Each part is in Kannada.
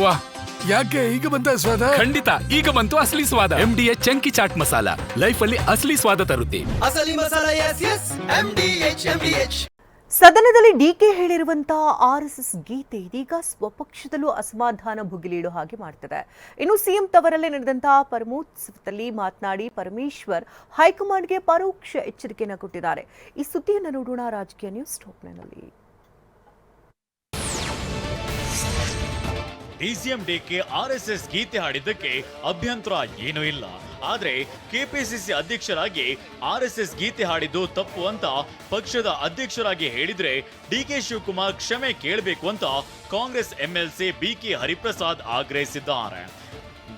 ವಾ ಯಾಕೆ ಈಗ ಬಂತ ಸ್ವಾದ ಖಂಡಿತ ಈಗ ಬಂತು ಅಸಲಿ ಸ್ವಾದ. M D H chunky chaat masala. Life ಅಲ್ಲಿ ಅಸಲಿ ಸ್ವಾದ ತರುತ್ತೆ. ಅಸಲಿ masala S S M D H M D H ಸದನದಲ್ಲಿ ಡಿಕೆ ಹೇಳಿರುವಂತಹ ಆರ್ಎಸ್ಎಸ್ ಗೀತೆ ಇದೀಗ ಸ್ವಪಕ್ಷದಲ್ಲೂ ಅಸಮಾಧಾನ ಭುಗಿಲೀಡು ಹಾಗೆ ಮಾಡ್ತದೆ. ಇನ್ನು ಸಿಎಂ ತವರಲ್ಲೇ ನಡೆದಂತಹ ಪರಮೋತ್ಸವದಲ್ಲಿ ಮಾತನಾಡಿ ಪರಮೇಶ್ವರ್ ಹೈಕಮಾಂಡ್ಗೆ ಪರೋಕ್ಷ ಎಚ್ಚರಿಕೆಯನ್ನು ಕೊಟ್ಟಿದ್ದಾರೆ. ಈ ಸುದ್ದಿಯನ್ನು ನೋಡೋಣ ರಾಜಕೀಯ news ಟಾಪ್ನಲ್ಲಿ D C M D K R S S ಗೀತೆ ಹಾಡಿದ್ದಕ್ಕೆ ಅಭ್ಯಂತರ ಏನೂ ಇಲ್ಲ. ಆದರೆ ಕೆಪಿಸಿಸಿ ಅಧ್ಯಕ್ಷರಾಗಿ ಆರ್ಎಸ್ಎಸ್ ಗೀತೆ ಹಾಡಿದ್ದು ತಪ್ಪು ಅಂತ ಪಕ್ಷದ ಅಧ್ಯಕ್ಷರಾಗಿ ಹೇಳಿದ್ರೆ ಡಿಕೆ ಶಿವಕುಮಾರ್ ಕ್ಷಮೆ ಕೇಳಬೇಕು ಅಂತ ಕಾಂಗ್ರೆಸ್ ಎಂಎಲ್ಸಿ ಬಿಕೆ ಹರಿಪ್ರಸಾದ್ ಆಗ್ರಹಿಸಿದ್ದಾರೆ.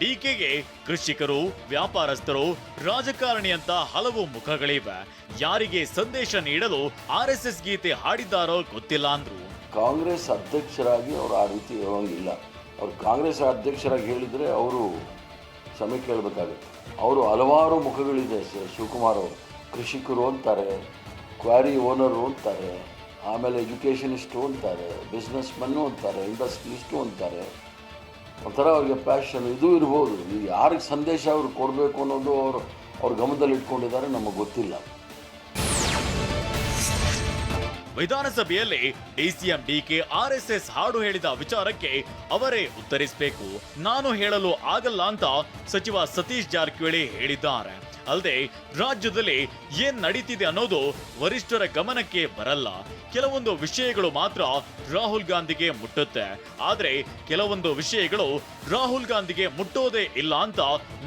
ಡಿಕೆಗೆ ಕೃಷಿಕರು, ವ್ಯಾಪಾರಸ್ಥರು, ರಾಜಕಾರಣಿ ಅಂತ ಹಲವು ಮುಖಗಳಿವೆ. ಯಾರಿಗೆ ಸಂದೇಶ ನೀಡಲು ಆರ್ಎಸ್ಎಸ್ ಗೀತೆ ಹಾಡಿದ್ದಾರೋ ಗೊತ್ತಿಲ್ಲ ಅಂದ್ರು. ಕಾಂಗ್ರೆಸ್ ಅಧ್ಯಕ್ಷರಾಗಿ ಅವರು ಆ ರೀತಿ ಹೇಳೋಂಗಿಲ್ಲ ಅವ್ರು ಕಾಂಗ್ರೆಸ್ ಅಧ್ಯಕ್ಷರಾಗಿ ಹೇಳಿದರೆ ಅವರು ಸಮಯ ಕೇಳಬೇಕಾಗುತ್ತೆ ಅವರು ಹಲವಾರು ಮುಖಗಳಿದೆ ಶಿವಕುಮಾರ್ ಅವರು. ಕೃಷಿಕರು ಅಂತಾರೆ, ಕ್ವಾರಿ ಓನರು ಅಂತಾರೆ, ಆಮೇಲೆ ಎಜುಕೇಷನಿಸ್ಟು ಅಂತಾರೆ ಬಿಸ್ನೆಸ್ ಮನ್ನು ಅಂತಾರೆ, ಇಂಡಸ್ಟ್ರಿಲಿಸ್ಟು ಅಂತಾರೆ. ಒಂಥರ ಅವ್ರಿಗೆ ಪ್ಯಾಷನ್ ಇದು ಇರ್ಬೋದು. ಯಾರಿಗೆ ಸಂದೇಶ ಅವ್ರು ಕೊಡಬೇಕು ಅನ್ನೋದು ಅವರು, ಅವ್ರ ಗಮನದಲ್ಲಿ ಇಟ್ಕೊಂಡಿದ್ದಾರೆ ನಮಗೆ ಗೊತ್ತಿಲ್ಲ. ವಿಧಾನಸಭೆಯಲ್ಲಿ ಡಿಸಿಎಂ ಡಿಕೆ ಆರ್ಎಸ್ಎಸ್ ಹಾಡು ಹೇಳಿದ ವಿಚಾರಕ್ಕೆ ಅವರೇ ಉತ್ತರಿಸಬೇಕು. ನಾನು ಹೇಳಲು ಆಗಲ್ಲ ಅಂತ ಸಚಿವ ಸತೀಶ್ ಜಾರಕಿಹೊಳಿ ಹೇಳಿದ್ದಾರೆ. ಅಲ್ಲದೆ ರಾಜ್ಯದಲ್ಲಿ ಏನ್ ನಡೀತಿದೆ ಅನ್ನೋದು ವರಿಷ್ಠರ ಗಮನಕ್ಕೆ ಬರಲ್ಲ. ಕೆಲವೊಂದು ವಿಷಯಗಳು ಮಾತ್ರ ರಾಹುಲ್ ಗಾಂಧಿಗೆ ಮುಟ್ಟುತ್ತೆ. ಆದ್ರೆ ಕೆಲವೊಂದು ವಿಷಯಗಳು ರಾಹುಲ್ ಗಾಂಧಿಗೆ ಮುಟ್ಟೋದೇ ಇಲ್ಲ ಅಂತ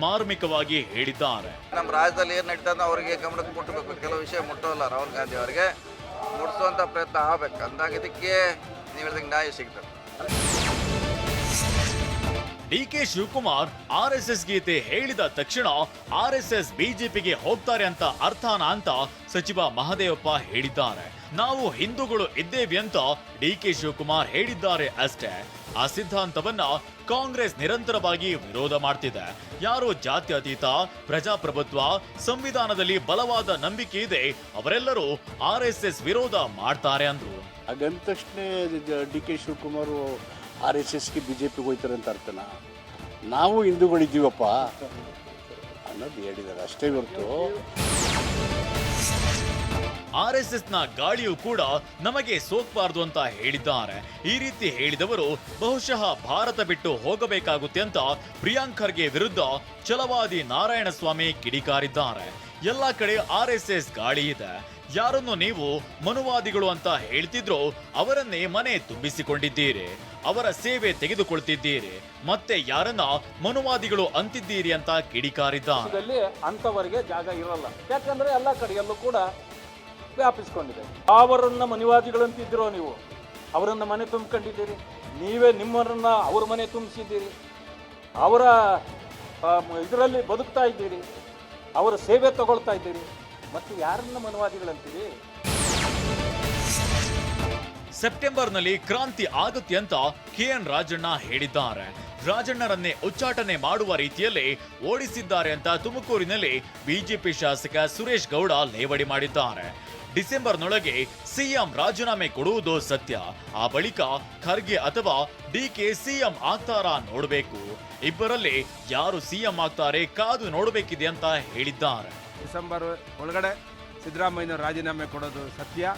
ಮಾರ್ಮಿಕವಾಗಿ ಹೇಳಿದ್ದಾರೆ. ನಮ್ಮ ರಾಜ್ಯದಲ್ಲಿ ಏನ್ ನಡೀತಾ ಅವರಿಗೆ ಗಮನಕ್ಕೆ ಮುಟ್ಟಬೇಕು ಕೆಲವು ವಿಷಯ ಮುಟ್ಟೋಲ್ಲ ರಾಹುಲ್ ಗಾಂಧಿ ಅವರಿಗೆ. ಮುಟ್ಟಿಸುವಂಥ ಪ್ರಯತ್ನ ಆಗ್ಬೇಕು. ಅಂದಾಗ ಇದಕ್ಕೆ ನೀವು ಹೇಳಿದಂಗೆ ನ್ಯಾಯ ಸಿಗ್ತದೆ D K Shivakumar R S S ಗೀತೆ ಹೇಳಿದ ತಕ್ಷಣ ಆರ್ ಎಸ್ ಎಸ್ ಬಿಜೆಪಿಗೆ ಹೋಗ್ತಾರೆ ಅಂತ ಅರ್ಥನಾ ಅಂತ ಸಚಿವ ಮಹದೇವಪ್ಪ ಹೇಳಿದ್ದಾರೆ. ನಾವು ಹಿಂದೂಗಳು ಇದ್ದೇವೆ ಅಂತ ಡಿಕೆ ಶಿವಕುಮಾರ್ ಹೇಳಿದ್ದಾರೆ ಅಷ್ಟೇ. ಆ ಸಿದ್ಧಾಂತವನ್ನ ಕಾಂಗ್ರೆಸ್ ನಿರಂತರವಾಗಿ ವಿರೋಧ ಮಾಡ್ತಿದೆ. ಯಾರು ಜಾತ್ಯತೀತ, ಪ್ರಜಾಪ್ರಭುತ್ವ, ಸಂವಿಧಾನದಲ್ಲಿ ಬಲವಾದ ನಂಬಿಕೆ ಇದೆ, ಅವರೆಲ್ಲರೂ ಆರ್ ಎಸ್ ಎಸ್ ವಿರೋಧ ಮಾಡ್ತಾರೆ ಅಂದ್ರು. D K Shivakumar R S ಎಸ್ಗೆ ಬಿ ಜೆ ಪಿಗೆ ಹೋಯ್ತಾರೆ ಅಂತ ಅರ್ಥನ? ನಾವು ಹಿಂದೂಗಳಿದ್ದೀವಪ್ಪ ಅನ್ನೋದು ಹೇಳಿದ್ದಾರೆ, ಅಷ್ಟೇ ಹೊರತು. ಆರ್ ಎಸ್ ಎಸ್ನ ಗಾಳಿಯು ಕೂಡ ನಮಗೆ ಸೋಕ್ಬಾರ್ದು ಅಂತ ಹೇಳಿದ್ದಾರೆ. ಈ ರೀತಿ ಹೇಳಿದವರು ಬಹುಶಃ ಭಾರತ ಬಿಟ್ಟು ಹೋಗಬೇಕಾಗುತ್ತೆ ಅಂತ ಪ್ರಿಯಾಂಕ್ ಖರ್ಗೆ ವಿರುದ್ಧ ಛಲವಾದಿ ನಾರಾಯಣಸ್ವಾಮಿ ಕಿಡಿಕಾರಿದ್ದಾರೆ. ಎಲ್ಲ ಕಡೆ ಆರ್ ಎಸ್ ಗಾಳಿ ಇದೆ. ಯಾರನ್ನು ನೀವು ಮನುವಾದಿಗಳು ಅಂತ ಹೇಳ್ತಿದ್ರೋ ಅವರನ್ನೇ ಮನೆ ತುಂಬಿಸಿಕೊಂಡಿದ್ದೀರಿ. ಅವರ ಸೇವೆ ತೆಗೆದುಕೊಳ್ತಿದ್ದೀರಿ, ಮತ್ತೆ ಯಾರನ್ನ ಮನುವಾದಿಗಳು ಅಂತಿದ್ದೀರಿ ಅಂತ ಕಿಡಿಕಾರಿದ್ದ ಅಂತವರಿಗೆ ಜಾಗ ಇರಲ್ಲ. ಯಾಕಂದ್ರೆ ಎಲ್ಲ ಕಡೆಯಲ್ಲೂ ಕೂಡ ವ್ಯಾಪಿಸ್ಕೊಂಡಿದೆ. ಅವರನ್ನ ಮನಿವಾದಿಗಳಂತಿದ್ದೀರೋ ನೀವು? ಅವರನ್ನ ಮನೆ ತುಂಬಿಕೊಂಡಿದ್ದೀರಿ? ನೀವೇ ನಿಮ್ಮರನ್ನ ಅವ್ರ ಮನೆ ತುಂಬಿಸಿದ್ದೀರಿ? ಅವರ ಇದರಲ್ಲಿ ಬದುಕ್ತಾ ಇದ್ದೀರಿ? ಅವರ ಸೇವೆ ತಗೊಳ್ತಾ ಇದ್ದೀರಿ? ಮತ್ತು ಯಾರನ್ನ ಮನವಾದಿಗಳಂತೀರಿ ಸೆಪ್ಟೆಂಬರ್ನಲ್ಲಿ ಕ್ರಾಂತಿ ಆಗುತ್ತೆ ಅಂತ ಕೆ ಎನ್ ರಾಜಣ್ಣ ಹೇಳಿದ್ದಾರೆ. ರಾಜಣ್ಣರನ್ನೇ ಉಚ್ಚಾಟನೆ ಮಾಡುವ ರೀತಿಯಲ್ಲಿ ಓಡಿಸಿದ್ದಾರೆ ಅಂತ ತುಮಕೂರಿನಲ್ಲಿ ಬಿಜೆಪಿ ಶಾಸಕ ಸುರೇಶ್ ಗೌಡ ಲೇವಡಿ ಮಾಡಿದ್ದಾರೆ. ಡಿಸೆಂಬರ್ನೊಳಗೆ ಸಿಎಂ ರಾಜೀನಾಮೆ ಕೊಡುವುದು ಸತ್ಯ. ಆ ಬಳಿಕ ಖರ್ಗೆ ಅಥವಾ ಡಿಕೆ ಸಿಎಂ ಆಗ್ತಾರಾ ನೋಡಬೇಕು. ಇಬ್ಬರಲ್ಲಿ ಯಾರು ಸಿಎಂ ಆಗ್ತಾರೆ ಕಾದು ನೋಡಬೇಕಿದೆ ಅಂತ ಹೇಳಿದ್ದಾರೆ. ಡಿಸೆಂಬರ್ ಒಳಗಡೆ ಸಿದ್ದರಾಮಯ್ಯನವರು ರಾಜೀನಾಮೆ ಕೊಡೋದು ಸತ್ಯ.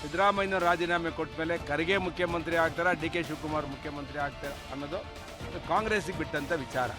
ಸಿದ್ದರಾಮಯ್ಯನವ್ರು ರಾಜೀನಾಮೆ ಕೊಟ್ಟ ಮೇಲೆ ಖರ್ಗೆ ಮುಖ್ಯಮಂತ್ರಿ ಆಗ್ತಾರ, ಡಿ ಕೆ ಶಿವಕುಮಾರ್ ಮುಖ್ಯಮಂತ್ರಿ ಆಗ್ತಾರೆ ಅನ್ನೋದು ಕಾಂಗ್ರೆಸ್ಗೆ ಬಿಟ್ಟಂತ ವಿಚಾರ.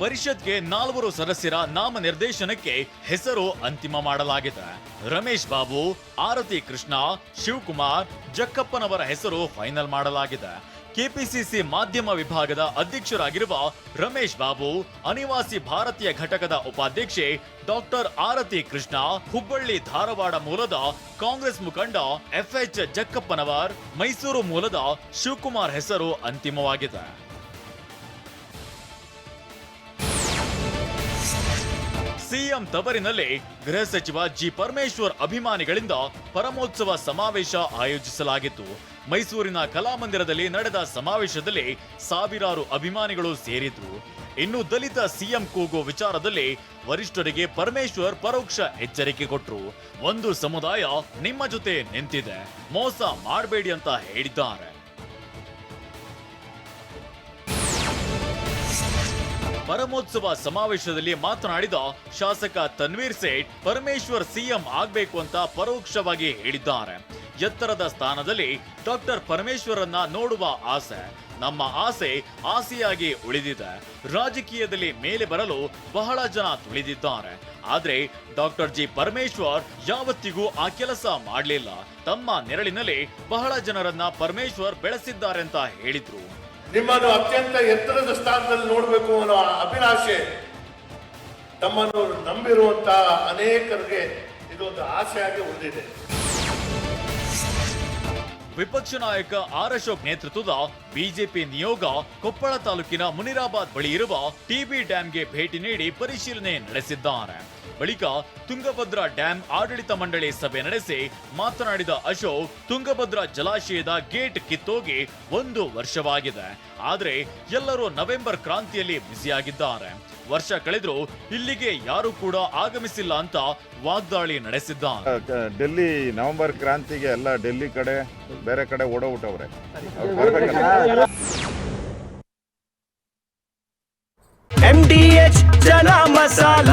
ಪರಿಷತ್ಗೆ ನಾಲ್ವರು ಸದಸ್ಯರ ನಾಮ ನಿರ್ದೇಶನಕ್ಕೆ ಹೆಸರು ಅಂತಿಮ ಮಾಡಲಾಗಿದೆ. ರಮೇಶ್ ಬಾಬು, ಆರತಿ ಕೃಷ್ಣ, ಶಿವಕುಮಾರ್, ಜಕ್ಕಪ್ಪನವರ ಹೆಸರು ಫೈನಲ್ ಮಾಡಲಾಗಿದೆ. ಕೆಪಿಸಿಸಿ ಮಾಧ್ಯಮ ವಿಭಾಗದ ಅಧ್ಯಕ್ಷರಾಗಿರುವ ರಮೇಶ್ ಬಾಬು, ಅನಿವಾಸಿ ಭಾರತೀಯ ಘಟಕದ ಉಪಾಧ್ಯಕ್ಷೆ ಡಾಕ್ಟರ್ ಆರತಿ ಕೃಷ್ಣ, ಹುಬ್ಬಳ್ಳಿ ಧಾರವಾಡ ಮೂಲದ ಕಾಂಗ್ರೆಸ್ ಮುಖಂಡ ಎಫ್ಎಚ್ ಜಕ್ಕಪ್ಪನವರ್, ಮೈಸೂರು ಮೂಲದ ಶಿವಕುಮಾರ್ ಹೆಸರು ಅಂತಿಮವಾಗಿದೆ. ಸಿಎಂ ತವರಿನಲ್ಲಿ ಗೃಹ ಸಚಿವ ಜಿ ಪರಮೇಶ್ವರ್ ಅಭಿಮಾನಿಗಳಿಂದ ಪರಮೋತ್ಸವ ಸಮಾವೇಶ ಆಯೋಜಿಸಲಾಗಿತ್ತು. ಮೈಸೂರಿನ ಕಲಾಮಂದಿರದಲ್ಲಿ ನಡೆದ ಸಮಾವೇಶದಲ್ಲಿ ಸಾವಿರಾರು ಅಭಿಮಾನಿಗಳು ಸೇರಿದ್ರು. ಇನ್ನು ದಲಿತ ಸಿಎಂ ಕೂಗೋ ವಿಚಾರದಲ್ಲಿ ವರಿಷ್ಠರಿಗೆ ಪರಮೇಶ್ವರ್ ಪರೋಕ್ಷ ಎಚ್ಚರಿಕೆ ಕೊಟ್ರು. ಒಂದು ಸಮುದಾಯ ನಿಮ್ಮ ಜೊತೆ ನಿಂತಿದೆ. ಮೋಸ ಮಾಡಬೇಡಿ ಅಂತ ಹೇಳಿದ್ದಾರೆ. ಪರಮೋತ್ಸವ ಸಮಾವೇಶದಲ್ಲಿ ಮಾತನಾಡಿದ ಶಾಸಕ ತನ್ವೀರ್ ಸೇಠ್, ಪರಮೇಶ್ವರ್ ಸಿಎಂ ಆಗ್ಬೇಕು ಅಂತ ಪರೋಕ್ಷವಾಗಿ ಹೇಳಿದ್ದಾರೆ. ಎತ್ತರದ ಸ್ಥಾನದಲ್ಲಿ ಡಾಕ್ಟರ್ ಪರಮೇಶ್ವರನ್ನ ನೋಡುವ ಆಸೆ. ನಮ್ಮ ಆಸೆ ಆಸೆಯಾಗಿ ಉಳಿದಿದೆ. ರಾಜಕೀಯದಲ್ಲಿ ಮೇಲೆ ಬರಲು ಬಹಳ ಜನ ತುಳಿದಿದ್ದಾರೆ. ಆದ್ರೆ ಡಾಕ್ಟರ್ ಜಿ ಪರಮೇಶ್ವರ್ ಯಾವತ್ತಿಗೂ ಆ ಕೆಲಸ ಮಾಡಲಿಲ್ಲ. ತಮ್ಮ ನೆರಳಿನಲ್ಲಿ ಬಹಳ ಜನರನ್ನ ಪರಮೇಶ್ವರ್ ಬೆಳೆಸಿದ್ದಾರೆ ಅಂತ ಹೇಳಿದ್ರು. ನಿಮ್ಮನ್ನು ಅತ್ಯಂತ ಎತ್ತರದ ಸ್ಥಾನದಲ್ಲಿ ನೋಡಬೇಕು ಅನ್ನೋ ಅಭಿಲಾಷೆ ತಮ್ಮನ್ನು ನಂಬಿರುವಂತ ಅನೇಕರಿಗೆ ಇದೊಂದು ಆಸೆಯಾಗಿ ಉಳಿದಿದೆ. ವಿಪಕ್ಷ ನಾಯಕ ಆರ್ ಅಶೋಕ್ ನೇತೃತ್ವದ ಬಿಜೆಪಿ ನಿಯೋಗ ಕೊಪ್ಪಳ ತಾಲೂಕಿನ ಮುನಿರಾಬಾದ್ ಬಳಿ ಇರುವ ಟಿಬಿ ಡ್ಯಾಂಗೆ ಭೇಟಿ ನೀಡಿ ಪರಿಶೀಲನೆ ನಡೆಸಿದ್ದಾರೆ. ಬಳಿಕ ತುಂಗಭದ್ರಾ ಡ್ಯಾಂ ಆಡಳಿತ ಮಂಡಳಿ ಸಭೆ ನಡೆಸಿ ಮಾತನಾಡಿದ ಅಶೋಕ್ ತುಂಗಭದ್ರಾ ಜಲಾಶಯದ ಗೇಟ್ ಕಿತ್ತೋಗಿ ಒಂದು ವರ್ಷವಾಗಿದೆ. ಆದರೆ ಎಲ್ಲರೂ ನವೆಂಬರ್ ಕ್ರಾಂತಿಯಲ್ಲಿ ಬ್ಯುಸಿಯಾಗಿದ್ದಾರೆ. ವರ್ಷ ಕಳೆದರೂ ಇಲ್ಲಿಗೆ ಯಾರು ಕೂಡ ಆಗಮಿಸಿಲ್ಲ ಅಂತ ವಾಗ್ದಾಳಿ ನಡೆಸಿದ್ದ ಡೆಲ್ಲಿ ನವೆಂಬರ್ ಕ್ರಾಂತಿಗೆ ಎಲ್ಲ ಡೆಲ್ಲಿ ಕಡೆ ಬೇರೆ ಕಡೆ ಓಡೋಬಿಟ್ಟವ್ರೆ ಎಂ ಡಿ ಎಚ್ ಜನ ಮಸಾಲ.